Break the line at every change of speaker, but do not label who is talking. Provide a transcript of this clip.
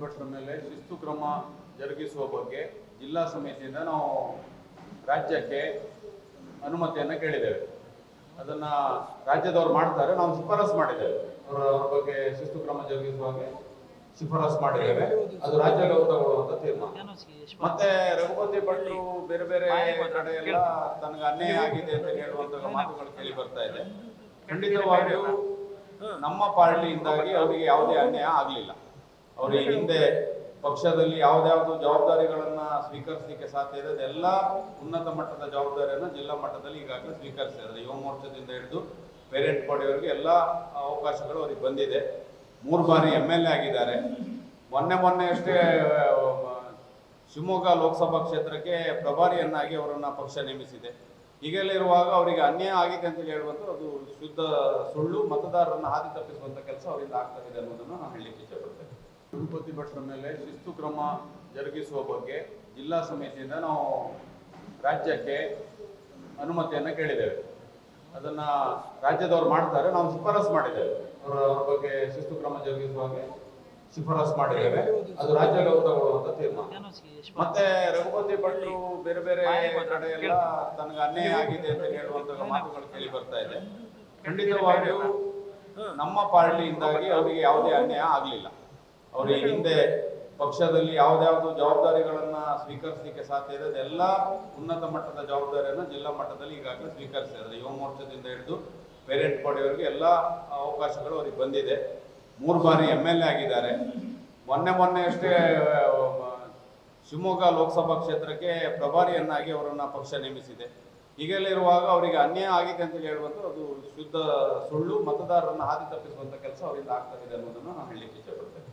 ಪ್ರತಿಭಟನೆ ಮೇಲೆ ಶಿಸ್ತು ಕ್ರಮ ಜರುಗಿಸುವ ಬಗ್ಗೆ ಜಿಲ್ಲಾ ಸಮಿತಿಯಿಂದ ನಾವು ರಾಜ್ಯಕ್ಕೆ ಅನುಮತಿಯನ್ನು ಕೇಳಿದ್ದೇವೆ. ಅದನ್ನ ರಾಜ್ಯದವ್ರು ಮಾಡ್ತಾರೆ, ನಾವು ಶಿಫಾರಸ್ ಮಾಡಿದ್ದೇವೆ. ಅವರ ಬಗ್ಗೆ ಶಿಸ್ತು ಕ್ರಮ ಜರುಗಿಸುವ ಹಾಗೆ ಶಿಫಾರಸ್ ಮಾಡಿದ್ದೇವೆ. ಅದು ರಾಜ್ಯ ತಗೊಳ್ಳುವಂತ ತೀರ್ಮಾನ. ಮತ್ತೆ ರಘುಪತಿ ಭಟ್ರು ಬೇರೆ ಬೇರೆ ಕಡೆ ಎಲ್ಲ ತನಗೆ ಅನ್ಯಾಯ ಆಗಿದೆ ಅಂತ ಹೇಳುವಂತ ಮಾತುಗಳು ಕೇಳಿ ಬರ್ತಾ ಇದೆ. ಖಂಡಿತವಾಗಿಯೂ ನಮ್ಮ ಪಾರ್ಟಿಯಿಂದಾಗಿ ಅವರಿಗೆ ಯಾವುದೇ ಅನ್ಯಾಯ ಆಗಲಿಲ್ಲ. ಅವರಿಗೆ ಹಿಂದೆ ಪಕ್ಷದಲ್ಲಿ ಯಾವ್ದಾವ್ದು ಜವಾಬ್ದಾರಿಗಳನ್ನ ಸ್ವೀಕರಿಸಲಿಕ್ಕೆ ಸಾಧ್ಯ ಇದೆ, ಅದೆಲ್ಲ ಉನ್ನತ ಮಟ್ಟದ ಜವಾಬ್ದಾರಿಯನ್ನು ಜಿಲ್ಲಾ ಮಟ್ಟದಲ್ಲಿ ಈಗಾಗಲೇ ಸ್ವೀಕರಿಸಿದ್ದಾರೆ. ಯುವ ಮೋರ್ಚಾದಿಂದ ಹಿಡಿದು ಪೇರೆಂಟ್ ಬಾಡಿಯವರಿಗೆ ಎಲ್ಲ ಅವಕಾಶಗಳು ಅವ್ರಿಗೆ ಬಂದಿದೆ. ಮೂರು ಬಾರಿ ಎಂ ಎಲ್ ಎ ಆಗಿದ್ದಾರೆ. ಮೊನ್ನೆ ಮೊನ್ನೆ ಅಷ್ಟೇ ಶಿವಮೊಗ್ಗ ಲೋಕಸಭಾ ಕ್ಷೇತ್ರಕ್ಕೆ ಪ್ರಭಾರಿಯನ್ನಾಗಿ ಅವರನ್ನ ಪಕ್ಷ ನೇಮಿಸಿದೆ. ಹೀಗೆಲ್ಲ ಇರುವಾಗ ಅವರಿಗೆ ಅನ್ಯಾಯ ಆಗಿದೆ ಅಂತ ಹೇಳುವಂತ ಅದು ಶುದ್ಧ ಸುಳ್ಳು, ಮತದಾರರನ್ನು ಹಾದಿ ತಪ್ಪಿಸುವಂಥ ಕೆಲಸ ಅವರಿಂದ ಆಗ್ತಾ ಇದೆ ಅನ್ನೋದನ್ನು ನಾನು ಹೇಳಲಿಕ್ಕೆ ಇಷ್ಟಪಡ್ತೇನೆ ತಿರುಪತಿ ಭಟ್ರ ಮೇಲೆ ಶಿಸ್ತು ಕ್ರಮ ಜರುಗಿಸುವ ಬಗ್ಗೆ ಜಿಲ್ಲಾ ಸಮಿತಿಯಿಂದ ನಾವು ರಾಜ್ಯಕ್ಕೆ ಅನುಮತಿಯನ್ನು ಕೇಳಿದ್ದೇವೆ. ಅದನ್ನ ರಾಜ್ಯದವ್ರು ಮಾಡ್ತಾರೆ, ನಾವು ಶಿಫಾರಸ್ ಮಾಡಿದ್ದೇವೆ. ಅವರ ಬಗ್ಗೆ ಶಿಸ್ತು ಕ್ರಮ ಜರುಗಿಸುವ ಹಾಗೆ ಶಿಫಾರಸ್ ಮಾಡಿದ್ದೇವೆ. ಅದು ರಾಜ್ಯ ತಗೊಳ್ಳುವಂತ ತೀರ್ಮಾನ. ಮತ್ತೆ ರಘುಪತಿ ಭಟ್ರು ಬೇರೆ ಬೇರೆ ಕಡೆ ಎಲ್ಲ ತನಗೆ ಅನ್ಯಾಯ ಆಗಿದೆ ಅಂತ ಹೇಳುವಂತ ಮಾತುಗಳು ಕೇಳಿ ಬರ್ತಾ ಇದೆ. ಖಂಡಿತವಾಗಿಯೂ ನಮ್ಮ ಪಾರ್ಟಿಯಿಂದಾಗಿ ಅವರಿಗೆ ಯಾವುದೇ ಅನ್ಯಾಯ ಆಗಲಿಲ್ಲ. ಅವರಿಗೆ ಹಿಂದೆ ಪಕ್ಷದಲ್ಲಿ ಯಾವ್ದಾವ್ದು ಜವಾಬ್ದಾರಿಗಳನ್ನ ಸ್ವೀಕರಿಸಲಿಕ್ಕೆ ಸಾಧ್ಯ ಇದೆ, ಅದೆಲ್ಲ ಉನ್ನತ ಮಟ್ಟದ ಜವಾಬ್ದಾರಿಯನ್ನು ಜಿಲ್ಲಾ ಮಟ್ಟದಲ್ಲಿ ಈಗಾಗಲೇ ಸ್ವೀಕರಿಸಿದ್ದಾರೆ ಯುವ ಮೋರ್ಚಾದಿಂದ ಹಿಡಿದು ಪೇರೆಂಟ್ ಬಾಡಿಯವರಿಗೆ ಎಲ್ಲ ಅವಕಾಶಗಳು ಅವರಿಗೆ ಬಂದಿದೆ. ಮೂರು ಬಾರಿ ಎಂ ಎಲ್ ಎ ಆಗಿದ್ದಾರೆ. ಮೊನ್ನೆ ಮೊನ್ನೆ ಅಷ್ಟೇ ಶಿವಮೊಗ್ಗ ಲೋಕಸಭಾ ಕ್ಷೇತ್ರಕ್ಕೆ ಪ್ರಭಾರಿಯನ್ನಾಗಿ ಅವರನ್ನ ಪಕ್ಷ ನೇಮಿಸಿದೆ. ಹೀಗೆಲ್ಲ ಇರುವಾಗ ಅವರಿಗೆ ಅನ್ಯಾಯ ಆಗಿದೆ ಅಂತ ಹೇಳುವಂತ ಅದು ಶುದ್ಧ ಸುಳ್ಳು ಮತದಾರರನ್ನ ಹಾದಿ ತಪ್ಪಿಸುವಂಥ ಕೆಲಸ ಅವರಿಂದ ಆಗ್ತಾ ಇದೆ ಅನ್ನೋದನ್ನು ನಾನು ಹೇಳಲಿಕ್ಕೆ ಇಷ್ಟಪಡ್ತೇನೆ